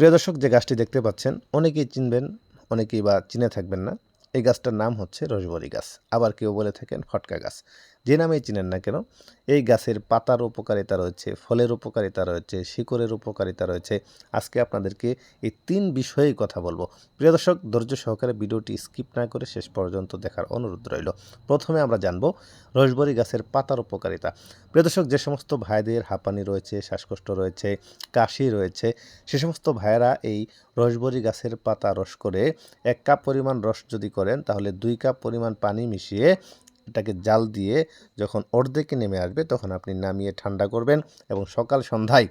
প্রিয় দর্শক যে গাছটি দেখতে পাচ্ছেন অনেকেই চিনবেন অনেকেই বা চিনে থাকবেন না। এই গাছটার নাম হচ্ছে রসবরি গাছ। আবার কেউ বলে থাকেন ফটকা গাছ। যে নামেই চিনেন না কেন, এই গাছের পাতার উপকারিতা রয়েছে, ফলের উপকারিতা রয়েছে, শিকড়ের উপকারিতা রয়েছে। আজকে আপনাদেরকে এই তিন বিষয়েই কথা বলব। প্রিয় দর্শক, ধৈর্য সহকারে ভিডিওটি স্কিপ না করে শেষ পর্যন্ত দেখার অনুরোধ রইল। প্রথমে আমরা জানব রসবরি গাছের পাতার উপকারিতা। প্রিয় দর্শক, যে সমস্ত ভাইদের হাঁপানি রয়েছে, শ্বাসকষ্ট রয়েছে, কাশি রয়েছে, সে সমস্ত ভাইয়েরা এই রসবরি গাছের পাতা রস করে এক কাপ পরিমাণ রস যদি করেন, তাহলে দুই কাপ পরিমাণ পানি মিশিয়ে এটাকে জাল দিয়ে যখন অর্ধেকে নেমে আসবে তখন আপনি নামিয়ে ঠান্ডা করবেন এবং সকাল সন্ধ্যায়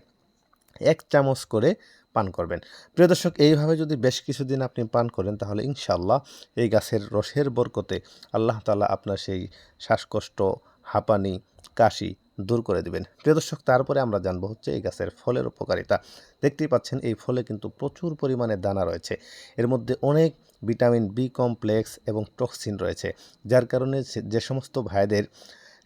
এক চামচ করে পান করবেন। প্রিয় দর্শক, এইভাবে যদি বেশ কিছুদিন আপনি পান করেন, তাহলে ইনশাল্লাহ এই গাছের রসের বরকতে আল্লাহ তালা আপনার সেই শ্বাসকষ্ট, হাঁপানি, কাশি দূর করে দেবেন। প্রিয় দর্শক, তারপরে আমরা জানব হচ্ছে এই গাছের ফলের উপকারিতা। দেখতেই পাচ্ছেন, এই ফলে কিন্তু প্রচুর পরিমাণে দানা রয়েছে। এর মধ্যে অনেক ভিটামিন বি কমপ্লেক্স এবং টক্সিন রয়েছে, যার কারণে যে সমস্ত ভাইদের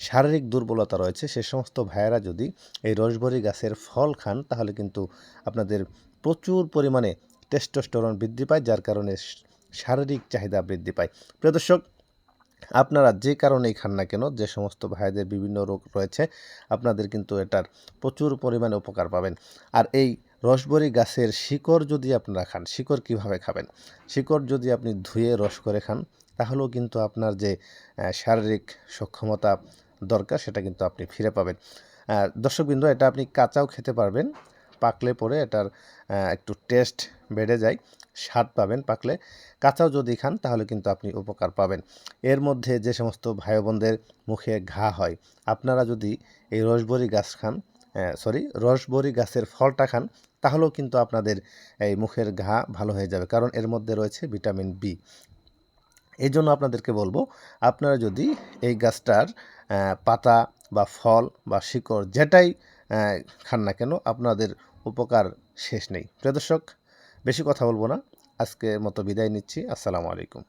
শারীরিক দুর্বলতা রয়েছে, সে সমস্ত ভাইয়েরা যদি এই রসবরি গাছের ফল খান, তাহলে কিন্তু আপনাদের প্রচুর পরিমাণে টেস্টোস্টেরন বৃদ্ধি পায়, যার কারণে শারীরিক চাহিদা বৃদ্ধি পায়। প্রিয় দর্শক আপনারা যে কারণেই খান না কেন, যে সমস্ত ভাইদের বিভিন্ন রোগ রয়েছে, আপনাদের কিন্তু এটার প্রচুর পরিমাণে উপকার পাবেন। আর এই রসবরি গাছের শিকড় যদি আপনারা খান, শিকড় কীভাবে খাবেন? শিকড় যদি আপনি ধুয়ে রস করে খান, তাহলেও কিন্তু আপনার যে শারীরিক সক্ষমতা দরকার, সেটা কিন্তু আপনি ফিরে পাবেন। দর্শকবৃন্দ, এটা আপনি কাঁচাও খেতে পারবেন পাকলে পরে এটার একটু টেস্ট বেড়ে যায়, স্বাদ পাবেন পাকলে। কাঁচাও যদি খান তাহলে কিন্তু আপনি উপকার পাবেন। এর মধ্যে যে সমস্ত ভাই বোনদের মুখে ঘা হয়, আপনারা যদি এই রসবরি গাছ খান সরি রসবরি গাছের ফলটা খান, তাহলেও কিন্তু আপনাদের এই মুখের ঘা ভালো হয়ে যাবে, কারণ এর মধ্যে রয়েছে ভিটামিন বি। এই জন্য আপনাদেরকে বলব, আপনারা যদি এই গাছটার পাতা বা ফল বা শিকড় যেটাই খান না কেন আপনাদের উপকার শেষ নেই। প্রিয় দর্শক, বেশি কথা বলব না। আজকের মতো বিদায় নিচ্ছি। আসসালামু আলাইকুম।